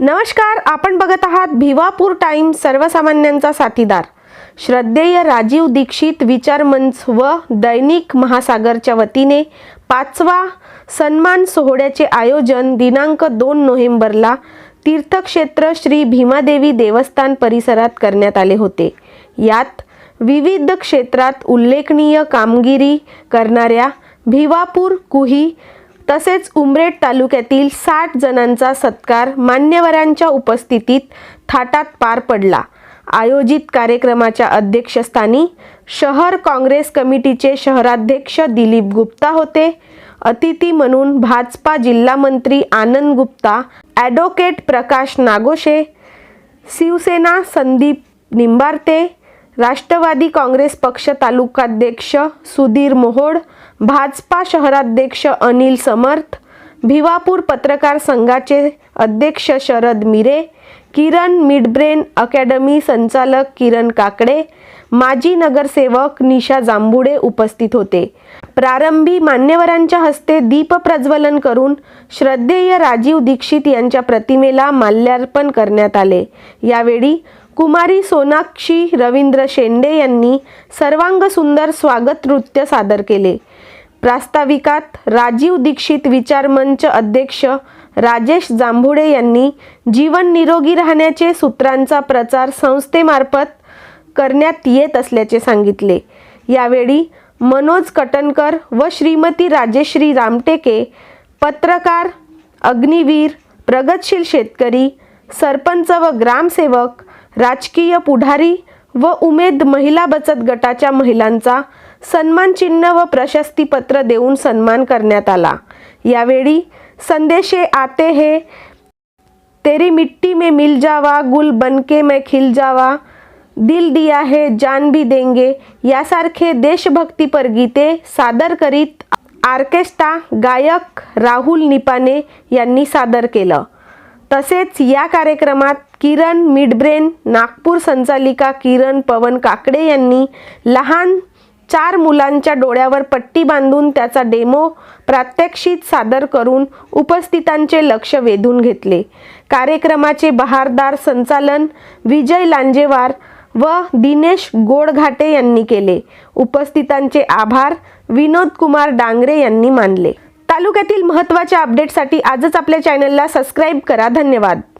नमस्कार आपण बघत आहात भिवापूर टाइम सर्वसामान्यांचा साथीदार. श्रद्धेय राजीव दीक्षित विचार मंच व दैनिक महासागरच्या वतीने पाचवा सन्मान सोहळ्याचे आयोजन दिनांक दोन नोव्हेंबरला तीर्थक्षेत्र श्री भीमादेवी देवस्थान परिसरात करण्यात आले होते. यात विविध क्षेत्रात उल्लेखनीय कामगिरी करणाऱ्या भिवापूर कुही तसेच उमरेड तालुक्यातील साठ जणांचा सत्कार मान्यवरांच्या उपस्थितीत थाटात पार पडला. आयोजित कार्यक्रमाच्या अध्यक्षस्थानी शहर काँग्रेस कमिटीचे शहराध्यक्ष दिलीप गुप्ता होते. अतिथी म्हणून भाजपा जिल्हा मंत्री आनंद गुप्ता ॲडव्होकेट प्रकाश नागोशे शिवसेना संदीप निंबारते राष्ट्रवादी काँग्रेस पक्ष तालुकाध्यक्ष सुधीर मोहोड भाजपा शहराध्यक्ष अनिल समर्थ भिवापूर पत्रकार संघाचे अध्यक्ष शरद मिरे किरण मिडब्रेन अकॅडमी संचालक किरण काकडे माजी नगरसेवक निशा जांभुडे उपस्थित होते. प्रारंभी मान्यवरांच्या हस्ते दीप प्रज्वलन करून श्रद्धेय राजीव दीक्षित यांच्या प्रतिमेला माल्यार्पण करण्यात आले. यावेळी कुमारी सोनाक्षी रवींद्र शेंडे यांनी सर्वांग सुंदर स्वागत नृत्य सादर केले. प्रास्ताविकात राजीव दीक्षित विचार मंच अध्यक्ष राजेश जांभुडे यांनी जीवन निरोगी राहण्याचे सूत्रांचा प्रचार संस्थेमार्फत करण्यात येत असल्याचे सांगितले. यावेळी मनोज कटनकर व श्रीमती राजेश्री रामटेके पत्रकार अग्निवीर प्रगतशील शेतकरी सरपंच व ग्रामसेवक राजकीय पुढारी व उमेद महिला बचत गटाच्या महिलांचा सन्मान चिन्ह व प्रशस्तीपत्र देऊन सन्मान करण्यात आला. यावेळी संदेशे आते हैं। तेरी मिट्टी में मिल जावा गुल बनके मैं खिल जावा। दिल दिया है जान भी देंगे। यासारखे देशभक्तीपर गीते सादर करीत आर्केस्ट्रा गायक राहुल निपाने यांनी सादर केलं। तसेच या कार्यक्रमात किरण मिडब्रेन नागपूर संचालिका किरण पवन काकडे यांनी लहान चार मुलांच्या डोळ्यावर पट्टी बांधून त्याचा डेमो प्रात्यक्षित सादर करून उपस्थितांचे लक्ष वेधून घेतले. कार्यक्रमाचे बहारदार संचालन विजय लांजेवार व दिनेश गोडघाटे यांनी केले. उपस्थितांचे आभार विनोद कुमार डांगरे यांनी मानले. तालुक्यातील महत्त्वाच्या अपडेटसाठी आजच आपल्या चॅनलला सबस्क्राईब करा. धन्यवाद.